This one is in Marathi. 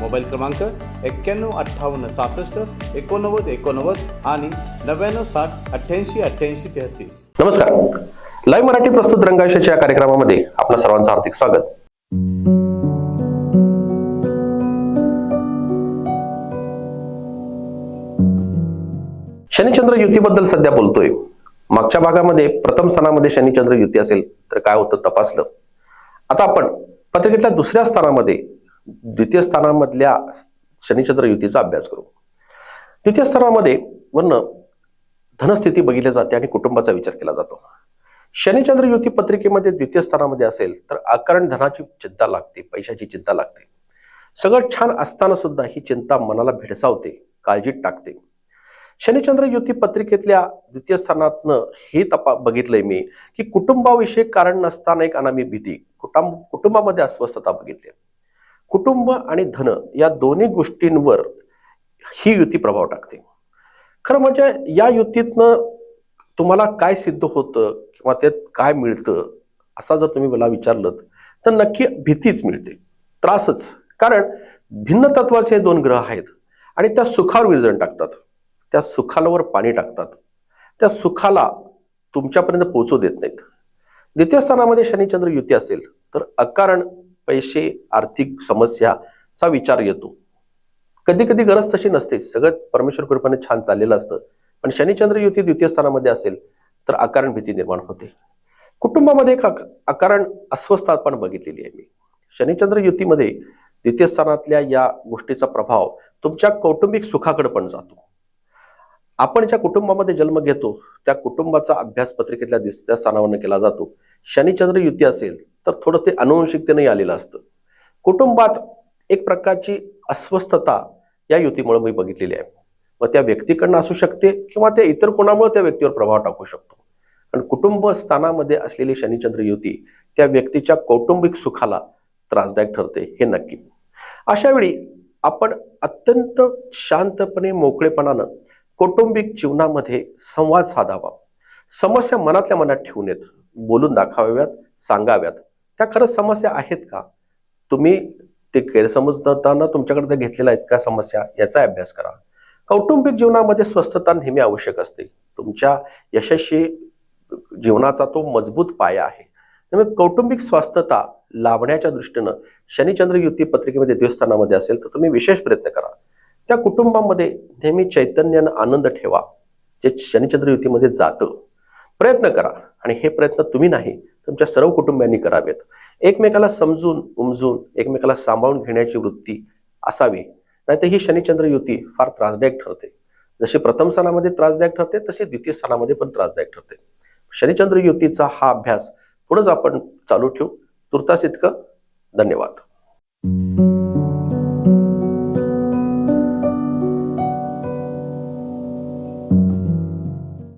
मोबाईल क्रमांक एक्क्याण्णव अठ्ठावन्न सहासष्ट एकोणनव्वद एकोणनव्वद आणि नव्याण्णव साठ अठ्ठ्याऐंशी अठ्ठ्याऐंशी तेहतीस. नमस्कार. लाईव्ह मराठी प्रस्तुत रंगायशाच्या या कार्यक्रमामध्ये आपलं सर्वांचं हार्दिक स्वागत. शनिचंद्र युतीबद्दल सध्या बोलतोय. मागच्या भागामध्ये प्रथम स्थानामध्ये शनिचंद्र युती असेल तर काय होतं तपासलं. आता आपण पत्रिकेतल्या दुसऱ्या स्थानामध्ये द्वितीय स्थानामधल्या शनिचंद्र युतीचा अभ्यास करू. द्वितीय स्थानामध्ये वर्ण धनस्थिती बघितली जाते आणि कुटुंबाचा विचार केला जातो. शनिचंद्र युती पत्रिकेमध्ये द्वितीय स्थानामध्ये असेल तर आकारण धनाची चिंता लागते पैशाची चिंता लागते. सगळं छान असताना सुद्धा ही चिंता मनाला भेडसावते काळजीत टाकते. शनिचंद्र युती पत्रिकेतल्या द्वितीय स्थानातनं हे तपा बघितलंय मी की कुटुंबाविषयी कारण नसताना एक अनामी भीती कुटुंब कुटुंबामध्ये अस्वस्थता बघितली. कुटुंब आणि धन या दोन्ही गोष्टींवर ही युती प्रभाव टाकते. खरं म्हणजे या युतीतनं तुम्हाला काय सिद्ध होतं किंवा त्यात काय मिळतं असा जर तुम्ही मला विचारलं तर नक्की भीतीच मिळते. त्रासच. कारण भिन्न तत्वाचे हे दोन ग्रह आहेत आणि त्या सुखावर विरजण टाकतात. त्या सुखालावर पाणी टाकतात. त्या सुखाला तुमच्यापर्यंत पोहोचू देत नाहीत. द्वितीय स्थानामध्ये शनिचंद्र युती असेल तर अकारण पैसे आर्थिक समस्याचा विचार येतो. कधी कधी गरज तशी नसते. सगळं परमेश्वर कृपाने छान चाललेलं असतं. पण शनिचंद्र युती द्वितीय स्थानामध्ये असेल तर अकारण भीती निर्माण होते. कुटुंबामध्ये एक अकारण अस्वस्थता पण बघितलेली आहे मी. शनिचंद्र युतीमध्ये द्वितीय स्थानातल्या या गोष्टीचा प्रभाव तुमच्या कौटुंबिक सुखाकडे पण जातो. आपण ज्या कुटुंबामध्ये जन्म घेतो त्या कुटुंबाचा अभ्यास पत्रिकेतल्या दुसऱ्या स्थानावर केला जातो. शनिचंद्र युती असेल तर थोडं ते अनुवंशिकतेने आलेलं असतं. कुटुंबात एक प्रकारची अस्वस्थता या युतीमुळे मी बघितलेली आहे. व त्या व्यक्तीकडनं असू शकते किंवा त्या इतर कोणामुळे त्या व्यक्तीवर प्रभाव टाकू शकतो. आणि कुटुंब स्थानामध्ये असलेली शनिचंद्र युती त्या व्यक्तीच्या कौटुंबिक सुखाला त्रासदायक ठरते हे नक्की. अशा वेळी आपण अत्यंत शांतपणे मोकळेपणानं कौटुंबिक जीवनामध्ये संवाद साधावा. समस्या मनातल्या मनात ठेवून येत. बोलून दाखवाव्यात सांगाव्यात. त्या खरंच समस्या आहेत का? तुम्ही ते गैरसमजताना तुमच्याकडे त्या घेतलेल्या आहेत का समस्या याचा अभ्यास करा. कौटुंबिक जीवनामध्ये स्वस्थता नेहमी आवश्यक असते. तुमच्या यशस्वी जीवनाचा तो मजबूत पाया आहे. त्यामुळे कौटुंबिक स्वस्थता लाभण्याच्या दृष्टीनं शनिचंद्र युती पत्रिकेमध्ये देवस्थानामध्ये असेल तर तुम्ही विशेष प्रयत्न करा. त्या कुटुंबामध्ये नेहमी चैतन्य आनंद ठेवा जे शनिचंद्र युतीमध्ये जातं. प्रयत्न करा आणि हे प्रयत्न तुम्ही नाही तुमच्या सर्व कुटुंबियांनी करावेत. एकमेकाला समजून उमजून एकमेकाला सांभाळून घेण्याची वृत्ती असावी. नाहीतर ही शनिचंद्र युती फार त्रासदायक ठरते. जशी प्रथम स्थानामध्ये त्रासदायक ठरते तशी द्वितीय स्थानामध्ये पण त्रासदायक ठरते. शनिचंद्र युतीचा हा अभ्यास पुढंच आपण चालू ठेवू. तुर्तास इतकं. धन्यवाद.